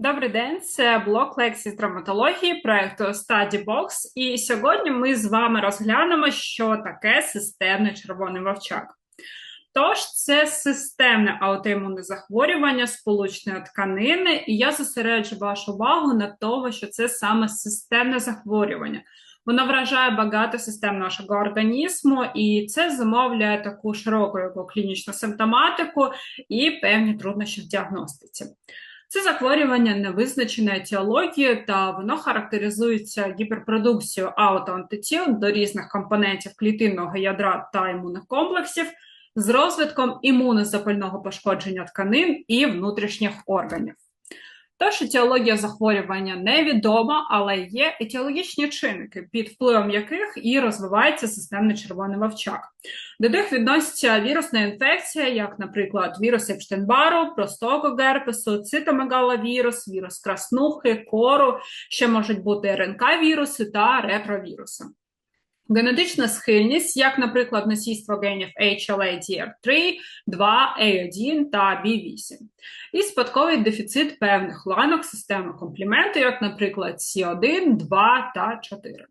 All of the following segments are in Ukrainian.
Добрий день, це блок лекцій з драматології проекту StudyBox. І сьогодні ми з вами розглянемо, що таке системний червоний вовчак. Тож, це системне аутоімунне захворювання сполучної тканини, і я зосереджу вашу увагу на тому, що це саме системне захворювання. Воно вражає багато систем нашого організму, і це замовляє таку широку клінічну симптоматику і певні труднощі в діагностиці. Це захворювання невизначеної етіології, та воно характеризується гіперпродукцією аутоантитіл до різних компонентів клітинного ядра та імунних комплексів з розвитком імунозапального пошкодження тканин і внутрішніх органів. Тож етіологія захворювання невідома, але є етіологічні чинники, під впливом яких і розвивається системний червоний вовчак. До них відносяться вірусна інфекція, як, наприклад, вірус Епштенбару, простого герпесу, цитомегаловірус, вірус краснухи, кору, ще можуть бути РНК-віруси та ретровіруси. Генетична схильність, як, наприклад, носійство генів HLA-DR3, 2, A1 та B8, і спадковий дефіцит певних ланок системи компліменту, як, наприклад, C1, 2 та 4.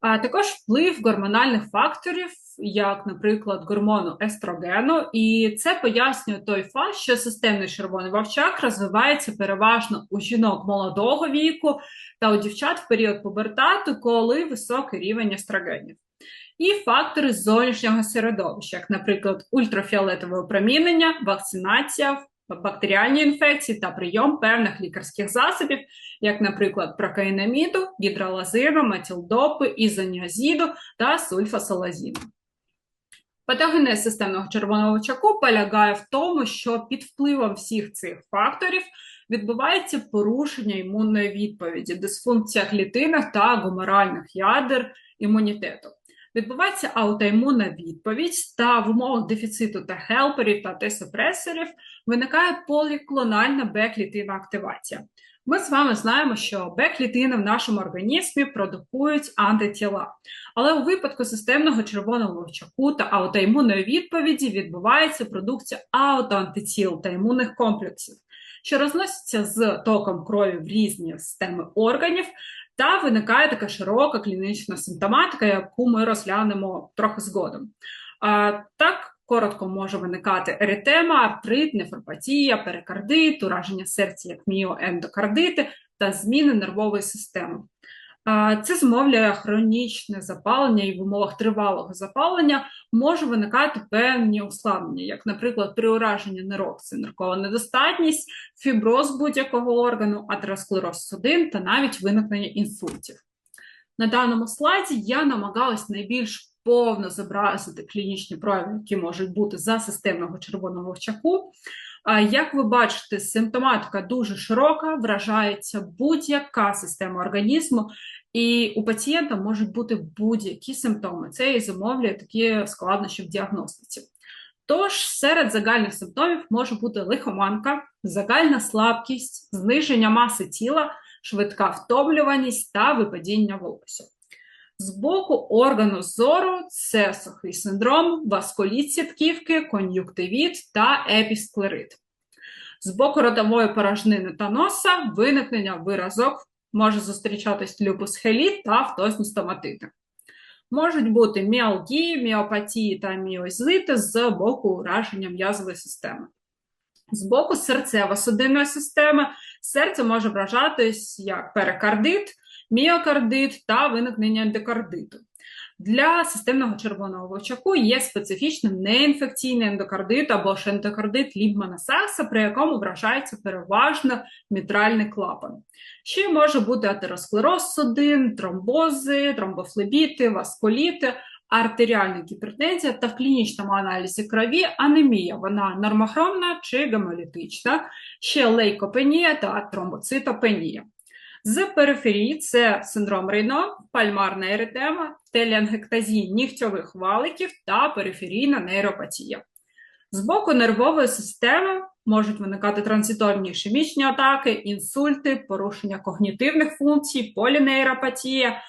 А також вплив гормональних факторів, як, наприклад, гормону естрогену, і це пояснює той факт, що системний червоний вовчак розвивається переважно у жінок молодого віку та у дівчат в період пубертату, коли високий рівень естрогенів. І фактори зовнішнього середовища, як, наприклад, ультрафіолетове опромінення, вакцинація, бактеріальні інфекції та прийом певних лікарських засобів, як, наприклад, прокаїнаміду, гідролазину, метілдопи, ізоніазіду та сульфасолазіну. Патогенез системного червоного очаку полягає в тому, що під впливом всіх цих факторів відбувається порушення імунної відповіді, дисфункція клітинних та гуморальних ядер імунітету. Відбувається аутоімунна відповідь, та в умовах дефіциту та хелперів та Т-супресорів виникає поліклональна Б-клітинна активація. Ми з вами знаємо, що Б-клітини в нашому організмі продукують антитіла. Але у випадку системного червоного вовчаку та аутоімунної відповіді відбувається продукція аутоантитіл та імунних комплексів, що розносяться з током крові в різні системи органів, та виникає така широка клінічна симптоматика, яку ми розглянемо трохи згодом. А, Так, коротко може виникати еритема, артрит, нефропатія, перикардит, ураження серця як міоендокардити та зміни нервової системи. Це зумовлює хронічне запалення, і в умовах тривалого запалення може виникати певні ускладнення, як, наприклад, при ураженні нирок це ниркова недостатність, фіброз будь-якого органу, атеросклероз судин та навіть виникнення інсультів. На даному слайді я намагалась найбільш повно зобразити клінічні прояви, які можуть бути за системного червоного вовчаку. Як ви бачите, симптоматика дуже широка, вражається будь-яка система організму, і у пацієнта можуть бути будь-які симптоми. Це і замовлює такі складнощі в діагностиці. Тож серед загальних симптомів може бути лихоманка, загальна слабкість, зниження маси тіла, швидка втомлюваність та випадіння волосся. З боку органу зору це сухий синдром, васкуліт сітківки, кон'юктивіт та епісклерит. З боку ротової порожнини та носа виникнення виразок може зустрічатись люпус хеліт та автозні стоматити. Можуть бути міалгії, міопатії та міозити з боку ураження м'язової системи. З боку серцево-судинної системи серце може вражатись як перикардит, міокардит та виникнення ендокардиту. Для системного червоного вовчаку є специфічним неінфекційний ендокардит або ж ендокардит Лібмана Сакса, при якому вражається переважно мітральний клапан. Ще може бути атеросклероз судин, тромбози, тромбофлебіти, васкуліти, артеріальна гіпертензія та в клінічному аналізі крові анемія. Вона нормохромна чи гемолітична, ще лейкопенія та тромбоцитопенія. З периферії це синдром Рейно, пальмарна еритема, теліангектазія нігтьових валиків та периферійна нейропатія. З боку нервової системи можуть виникати транзиторні ішемічні атаки, інсульти, порушення когнітивних функцій, полінейропатія,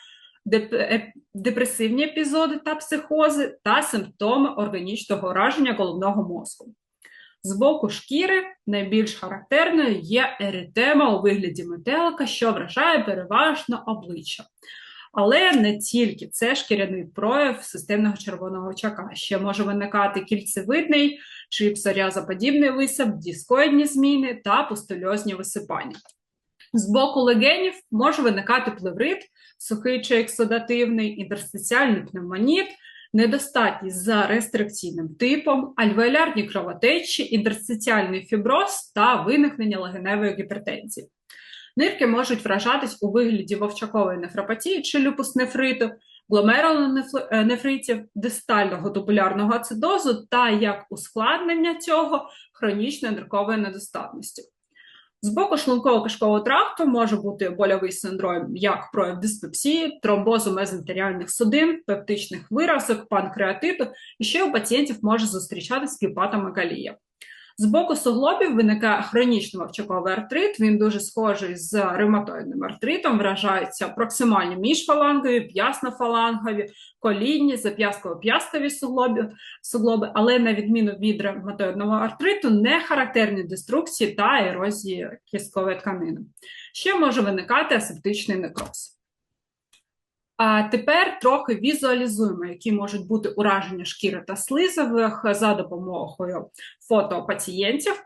е, депресивні епізоди та психози та симптоми органічного ураження головного мозку. З боку шкіри найбільш характерною є еритема у вигляді метелика, що вражає переважно обличчя. Але не тільки це шкіряний прояв системного червоного очака. Ще може виникати кільцевидний чи псоріазоподібний висип, дискоїдні зміни та пустульозні висипання. З боку легенів може виникати плеврит, сухий чи ексодативний, інтерстиціальний пневмоніт, недостатність за рестрикційним типом, альвеолярні кровотечі, інтерстиціальний фіброз та виникнення легеневої гіпертензії. Нирки можуть вражатись у вигляді вовчакової нефропатії чи люпус-нефриту, гломерулонефритів, дистального тубулярного ацидозу та як ускладнення цього хронічної ниркової недостатності. З боку шлунково-кишкового тракту може бути больовий синдром як прояв диспепсії, тромбозу мезентеріальних судин, пептичних виразок, панкреатиту, і ще у пацієнтів може зустрічатися гепатомегалія. З боку суглобів виникає хронічний мовчаковий артрит. Він дуже схожий з ревматоїдним артритом, вражаються проксимальні міжфалангові, п'яснофалангові, колінні, зап'ястково-п'ясткові суглоби, суглоби, але на відміну від ревматоїдного артриту, не характерні деструкції та ерозії кісткової тканини. Ще може виникати асептичний некроз. А тепер трохи візуалізуємо, які можуть бути ураження шкіри та слизових за допомогою фото пацієнтів.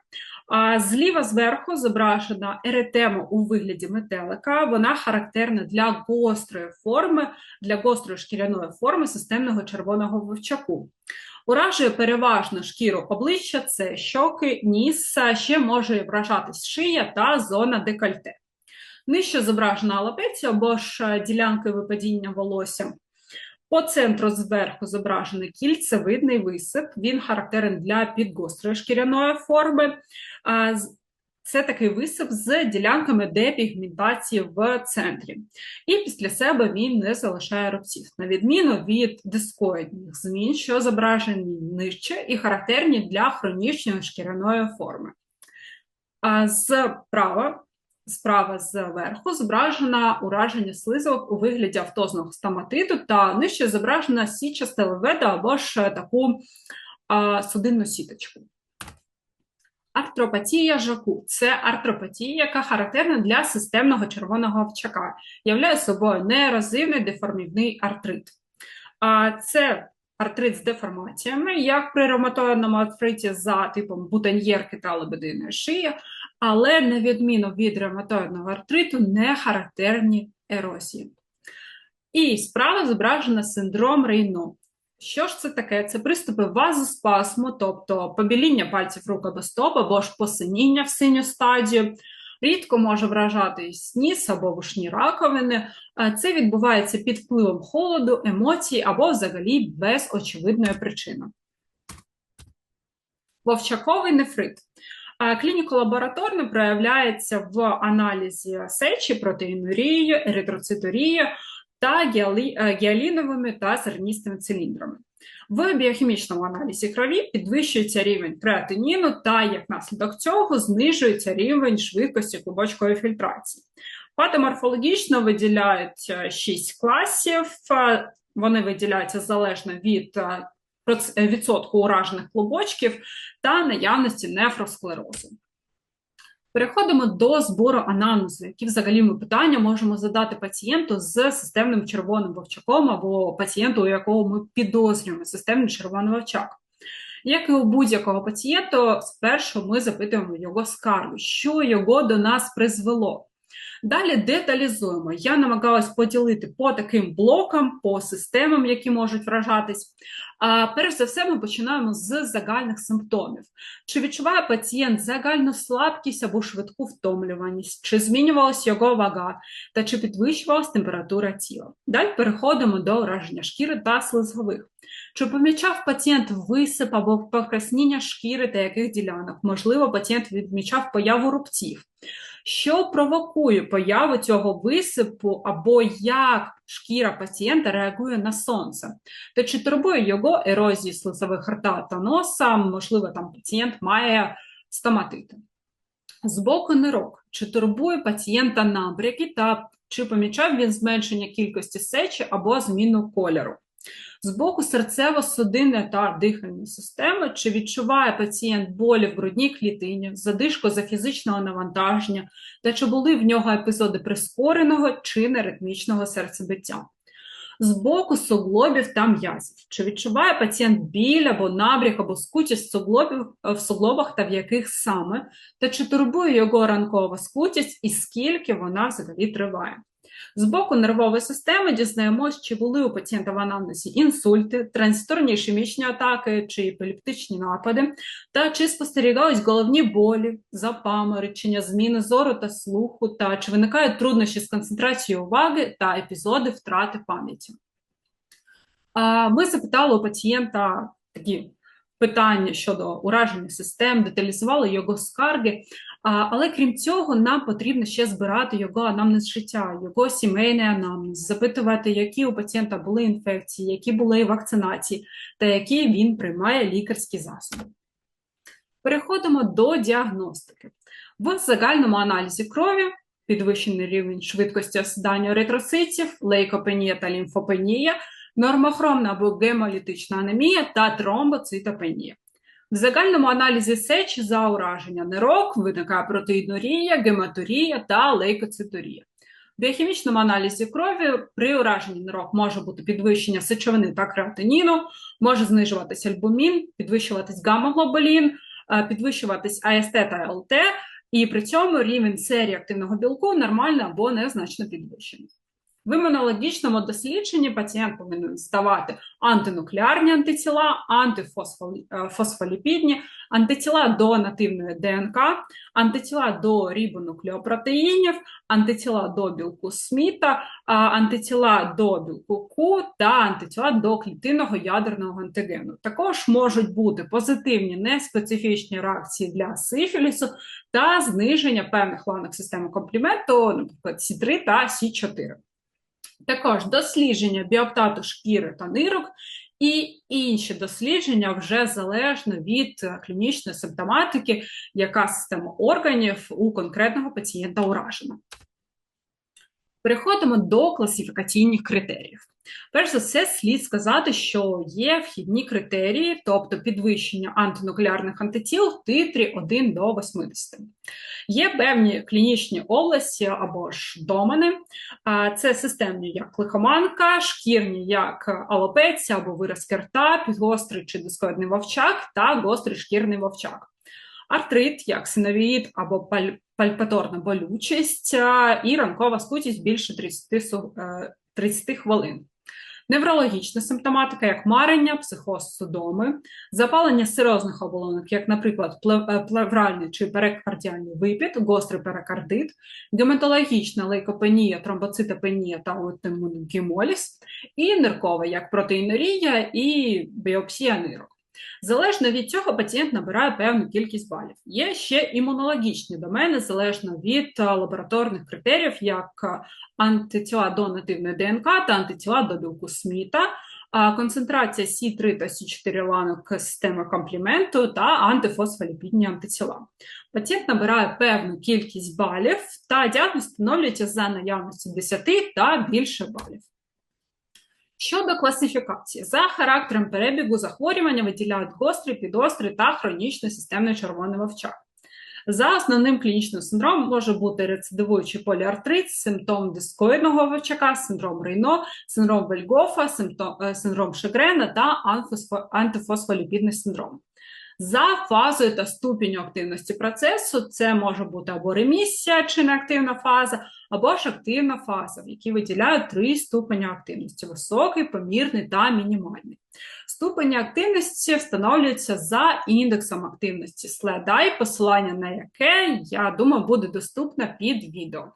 Зліва зверху зображена еретема у вигляді метелика. Вона характерна для гострої форми, для гострої шкіряної форми системного червоного вовчаку. Уражує переважно шкіру обличчя, це щоки, ніс, ще може вражатись шия та зона декольте. Нижче зображена алопеція або ж е, ділянки випадіння волосся. По центру зверху зображений кільцевидний висип, він характерен для підгострої шкіряної форми. Це такий висип з ділянками депігментації в центрі. І після себе він не залишає рубців, на відміну від дискоїдних змін, що зображені нижче і характерні для хронічної шкіряної форми. Справа Справа зверху зображена ураження слизовок у вигляді автозного стоматиту та нижче зображена січасте леведа або ж таку а, судинну сіточку. Артропатія жаку це артропатія, яка характерна для системного червоного овчака, являє собою неерозивний деформівний артрит. А Це артрит з деформаціями, як при ревматоїдному артриті за типом бутоньєрки та лебединої шиї, але на відміну від ревматоїдного артриту не характерні ерозії. І справа зображена синдром Рейно. Що ж це таке? Це приступи вазоспасму, тобто побіління пальців рук або стоп, або ж посиніння в синю стадію. Рідко може вражати ніс або вушні раковини. Це відбувається під впливом холоду, емоцій або взагалі без очевидної причини. Вовчаковий нефрит. Клініко-лабораторно проявляється в аналізі сечі, протеїнурії, еритроциторії та е, гіаліновими та зерністими циліндрами. В біохімічному аналізі крові підвищується рівень креатиніну та, як наслідок цього, знижується рівень швидкості клубочкової фільтрації. Патоморфологічно виділяють 6 е, класів, е, вони виділяються залежно від відсотку уражених клубочків та наявності нефросклерозу. Переходимо до збору анамнезу, які взагалі ми питання можемо задати пацієнту з системним червоним вовчаком або пацієнту, у якого ми підозрюємо системний червоний вовчак. Як і у будь-якого пацієнта, спершу ми запитуємо його скаргу, що його до нас призвело. Далі деталізуємо. Я намагалась поділити по таким блокам, по системам, які можуть вражатись. А перш за все, ми починаємо з загальних симптомів. Чи відчуває пацієнт загальну слабкість або швидку втомлюваність, чи змінювалася його вага, та чи підвищувалася температура тіла. Далі переходимо до ураження шкіри та слизових. Чи помічав пацієнт висип або покраснення шкіри та яких ділянок? Можливо, пацієнт відмічав появу рубців що провокує появу цього висипу, або як шкіра пацієнта реагує на сонце, та чи турбує його ерозії слизових рта та носа, можливо, там пацієнт має стоматити. З боку нирок, чи турбує пацієнта набряки, та чи помічав він зменшення кількості сечі або зміну кольору. З боку серцево-судинної та дихальної системи, чи відчуває пацієнт болі в грудній клітині, задишку за фізичного навантаження, та чи були в нього епізоди прискореного чи неритмічного серцебиття. З боку суглобів та м'язів. Чи відчуває пацієнт біль або набряг, або скутість суглобів в суглобах та в яких саме, та чи турбує його ранкова скутість і скільки вона взагалі триває? З боку нервової системи дізнаємось, чи були у пацієнта в анамнезі інсульти, транзиторні ішемічні атаки чи епілептичні напади, та чи спостерігались головні болі, запаморочення, зміни зору та слуху, та чи виникають труднощі з концентрацією уваги та епізоди втрати пам'яті. Ми запитали у пацієнта такі питання щодо ураження систем, деталізували його скарги. Але крім цього, нам потрібно ще збирати його анамнез життя, його сімейний анамнез, запитувати, які у пацієнта були інфекції, які були вакцинації, та які він приймає лікарські засоби. Переходимо до діагностики. В загальному аналізі крові підвищений рівень швидкості осідання еритроцитів, лейкопенія та лімфопенія, нормохромна або гемолітична анемія та тромбоцитопенія. В загальному аналізі сечі за ураження нирок виникає протеїнурія, гематурія та лейкоциторія. В біохімічному аналізі крові при ураженні нирок може бути підвищення сечовини та креатиніну, може знижуватись альбумін, підвищуватись гамма-глобулін, е, підвищуватись АСТ та ЛТ, і при цьому рівень серії активного білку нормально або незначно підвищений. В імунологічному дослідженні пацієнт повинен ставати антинуклеарні антитіла, антифосфоліпідні, антитіла до нативної ДНК, антитіла до рібонуклеопротеїнів, антитіла до білку Сміта, антитіла до білку Ку та антитіла до клітинного ядерного антигену. Також можуть бути позитивні неспецифічні реакції для сифілісу та зниження певних ланок системи компліменту, наприклад, С3 та С4. Також дослідження біоптату шкіри та нирок і інші дослідження вже залежно від клінічної симптоматики, яка система органів у конкретного пацієнта уражена. Переходимо до класифікаційних критеріїв. Перш за все, слід сказати, що є вхідні критерії, тобто підвищення антинуклеарних антитіл в титрі 1 до 80. Є певні клінічні області або ж домени, це системні як лихоманка, шкірні як алопеція або виразки рта, підгострий чи дискоїдний вовчак та гострий шкірний вовчак. Артрит, як синовіїд або паль пальпаторна болючість і ранкова скутість більше 30 30 е, хвилин. Неврологічна симптоматика, як марення, психоз судоми, запалення серйозних оболонок, як, наприклад, е, плевральний чи перикардіальний випід, гострий перикардит, гематологічна лейкопенія, тромбоцитопенія та отимуногемоліз, і ниркова, як протеїнорія і біопсія нирок. Залежно від цього, пацієнт набирає певну кількість балів. Є ще імунологічні домени, залежно від е, лабораторних критеріїв, як е, антитіла до нативної ДНК та антитіла до білку Сміта, концентрація С3 та С4 ланок системи компліменту та антифосфоліпідні антитіла. Пацієнт набирає певну кількість балів та діагноз встановлюється за наявністю 10 та більше балів. Щодо класифікації, за характером перебігу захворювання виділяють гострий, підострий та хронічний системний червоний вовчак. За основним клінічним синдромом може бути рецидивуючий поліартрит, симптом дискоїдного вовчака, синдром Рейно, синдром Вельгофа, е, синдром Шегрена та антифосфоліпідний синдром. За фазою та ступінню активності процесу це може бути або ремісія чи неактивна фаза, або ж активна фаза, в якій виділяють три ступені активності: високий, помірний та мінімальний. Ступені активності встановлюються за індексом активності і посилання на яке, я думаю, буде доступне під відео.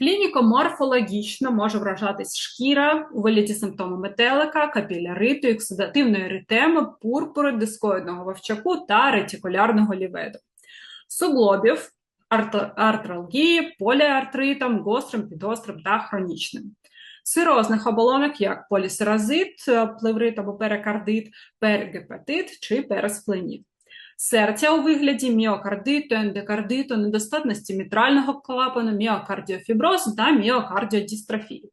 Клініко-морфологічно може вражатись шкіра у вигляді симптому метелика, капіляриту, оксидативної еритеми, пурпури, дискоїдного вовчаку та ретикулярного ліведу. Суглобів, артралгії, поліартритом, гострим, підгострим та хронічним. Сирозних оболонок, як полісеразит, плеврит або перикардит, перигепатит чи переспленіт серця у вигляді міокардиту, ендокардиту, недостатності мітрального клапану, міокардіофіброз та міокардіодістрофії.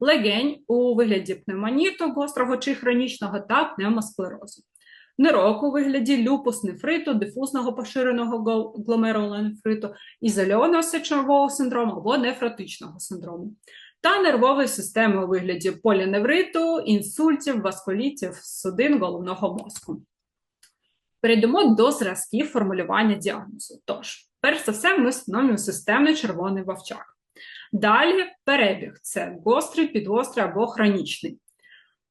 легень у вигляді пневмоніту гострого чи хронічного та пневмосклерозу, нирок у вигляді люпус нефриту, дифузного поширеного гломерулонефриту, ізольованого сечового синдрому або нефротичного синдрому, та нервової системи у вигляді поліневриту, інсультів, васкулітів, судин головного мозку. Перейдемо до зразків формулювання діагнозу. Тож, перш за все, ми встановлюємо системний червоний вовчак. Далі перебіг це гострий, підгострий або хронічний.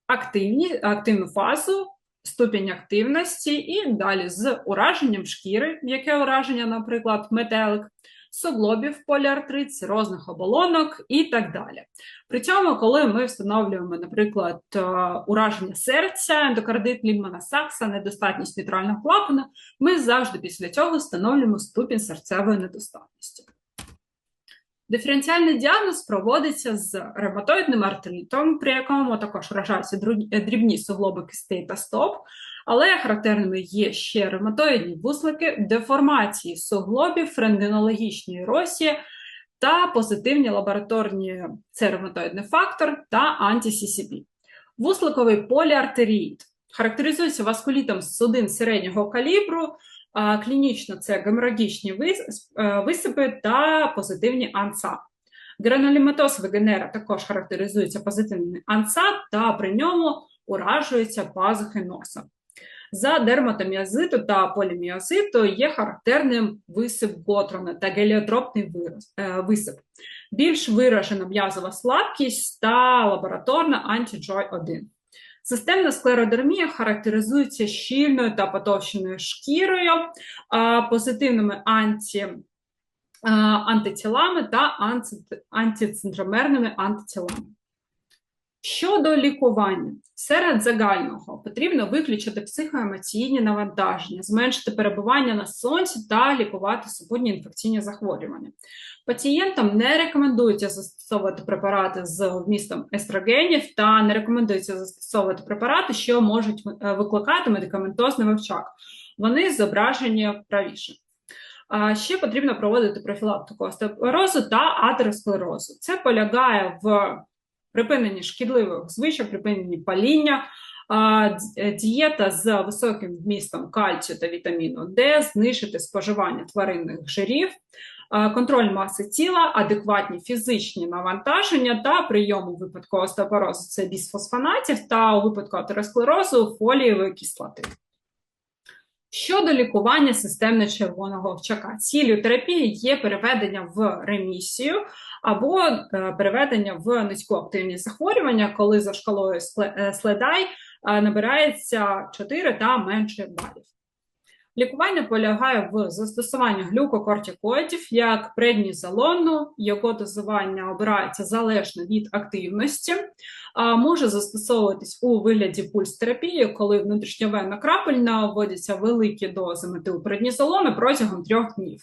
Активні, активну фазу, ступінь активності, і далі з ураженням шкіри, яке ураження, наприклад, метелик, суглобів поліартрит, цирозних оболонок і так далі. При цьому, коли ми встановлюємо, наприклад, е, ураження серця, ендокардит Лімана Сакса, недостатність мітрального клапана, ми завжди після цього встановлюємо ступінь серцевої недостатності. Диференціальний діагноз проводиться з ревматоїдним артритом, при якому також вражаються дрібні суглоби кистей та стоп, але характерними є ще ревматоїдні вузлики, деформації суглобів, френдинологічні еросії та позитивні лабораторні це ревматоїдний фактор та анті-ССБ. Вузликовий поліартеріїд характеризується васкулітом судин середнього калібру, клінічно це геморагічні е, висипи та позитивні анса. Грануліматоз вегенера також характеризується позитивними анса, та при ньому уражуються пазухи носа. За дерматоміозиту та поліміозиту є характерним висип Готрона та геліотропний е, висип. Більш виражена м'язова слабкість та лабораторна антиджой 1. Системна склеродермія характеризується щільною та потовщеною шкірою, позитивними анті, антитілами та антицентромерними антитілами. Щодо лікування, серед загального потрібно виключити психоемоційні навантаження, зменшити перебування на сонці та лікувати супутні інфекційні захворювання. Пацієнтам не рекомендується застосовувати препарати з вмістом естрогенів та не рекомендується застосовувати препарати, що можуть е, викликати медикаментозний вивчак. Вони зображені правіше. Ще потрібно проводити профілактику остеопорозу та атеросклерозу. Це полягає в припиненні шкідливих звичок, припиненні паління, е, дієта з високим вмістом кальцію та вітаміну Д, знищити споживання тваринних жирів, контроль маси тіла, адекватні фізичні навантаження та прийом у випадку остеопорозу – це бісфосфонатів та у випадку атеросклерозу фолієвої кислоти. Щодо лікування системно червоного овчака, ціллю терапії є переведення в ремісію або е, переведення в низьку активність захворювання, коли за шкалою е, Следай е, набирається 4 та менше балів. Лікування полягає в застосуванні глюкокортикоїдів як преднізолону, його дозування обирається залежно від активності, може застосовуватись у вигляді пульс-терапії, коли внутрішньовенно крапельно вводяться великі дози метилпреднізолону протягом трьох днів.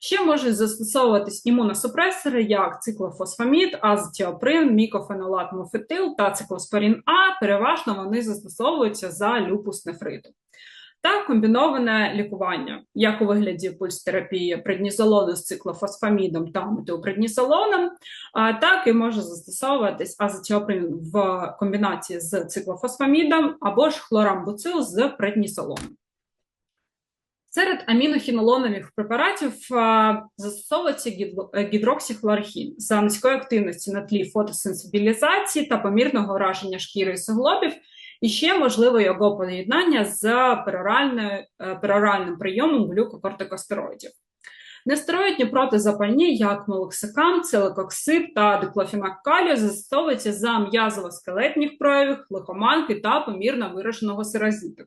Ще можуть застосовуватись імуносупресори, як циклофосфамід, азотіоприн, мікофенолат мофетил та циклоспорін А. Переважно вони застосовуються за люпус нефриту та комбіноване лікування, як у вигляді пульстерапії преднізолону з циклофосфамідом та метилпреднізолоном, так і може застосовуватись азотіоприн в комбінації з циклофосфамідом або ж хлорамбуцил з преднізолоном. Серед амінохінолонових препаратів застосовується гідроксихлорхін за низької активності на тлі фотосенсибілізації та помірного ураження шкіри і суглобів і ще можливо його поєднання з е, пероральним прийомом глюкокортикостероїдів. Нестероїдні протизапальні, як молоксикам, целикоксид та диклофінак калію, застосовуються за м'язово-скелетних проявів, лихоманки та помірно вираженого сиразиту.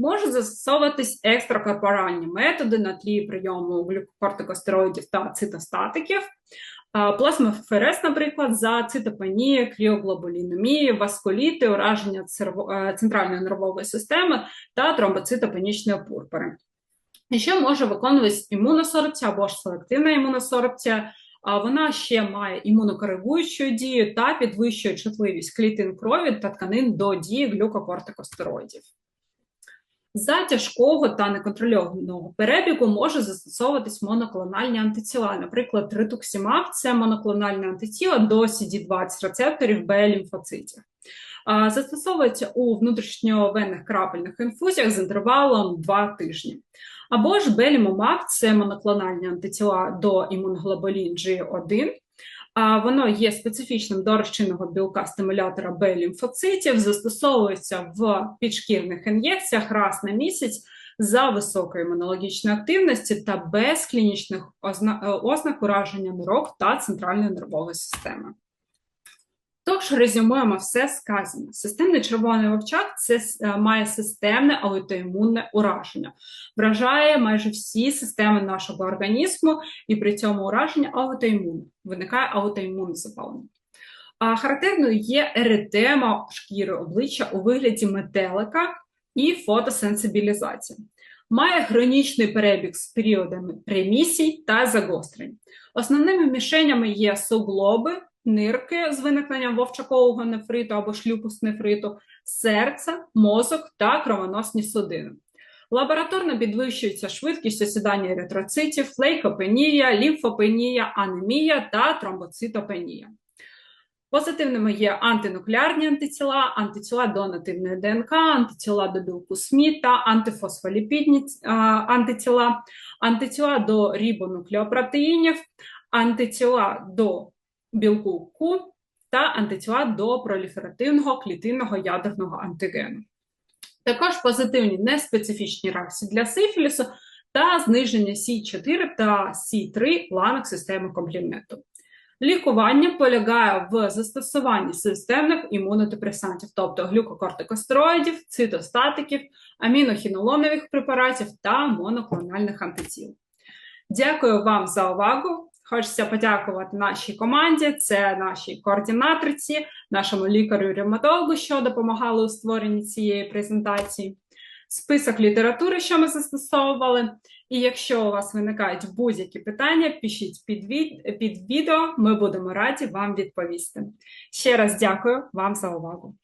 Можуть застосовуватись екстракорпоральні методи на тлі прийому глюкокортикостероїдів та цитостатиків, Плазмоферез, наприклад, за цитопенії, кріоглобулінемії, васкуліти, ураження е, центральної нервової системи та тромбоцитопенічної пурпури. І що може виконуватись імуносорбція або ж селективна імуносорбція, вона ще має імунокоригуючу дію та підвищує чутливість клітин крові та тканин до дії глюкокортикостероїдів. За тяжкого та неконтрольованого перебігу може застосовуватись моноклональні антитіла. Наприклад, ритуксімаб – це моноклональне антитіло до CD20 рецепторів Б-лімфоцитів. Застосовується у внутрішньовенних крапельних інфузіях з інтервалом 2 тижні. Або ж белімомаб – це моноклональні антитіла до імуноглобулін G1, а воно є специфічним до розчинного білка стимулятора Б-лімфоцитів, застосовується в підшкірних ін'єкціях раз на місяць за високої імунологічної активності та без клінічних е, ознак ураження нирок та центральної нервової системи. Тож резюмуємо все сказане. Системний червоний вовчак це е, має системне аутоімунне ураження, вражає майже всі системи нашого організму, і при цьому ураження аутоімунне. Виникає аутоімунне запалення. А характерною є еретема шкіри обличчя у вигляді метелика і фотосенсибілізація. Має хронічний перебіг з періодами ремісій та загострень. Основними мішенями є суглоби, нирки з виникненням вовчакового нефриту або шлюпус нефриту, серце, мозок та кровоносні судини. Лабораторно підвищується швидкість осідання еритроцитів, флейкопенія, лімфопенія, анемія та тромбоцитопенія. Позитивними є антинуклеарні антитіла, антитіла до нативної ДНК, антитіла до білку СМІ та антифосфоліпідні антитіла, антитіла до рибонуклеопротеїнів, антитіла до білку Q та антитіла до проліферативного клітинного ядерного антигену. Також позитивні неспецифічні реакції для сифілісу та зниження Сі4 та Сі3 ланок системи компліменту. Лікування полягає в застосуванні системних імунодепресантів, тобто глюкокортикостероїдів, цитостатиків, амінохінолонових препаратів та моноклональних антитіл. Дякую вам за увагу. Хочеться подякувати нашій команді, це нашій координаторці, нашому лікарю-ревматологу, що допомагали у створенні цієї презентації, список літератури, що ми застосовували. І якщо у вас виникають будь-які питання, пишіть під, від... під відео, ми будемо раді вам відповісти. Ще раз дякую вам за увагу.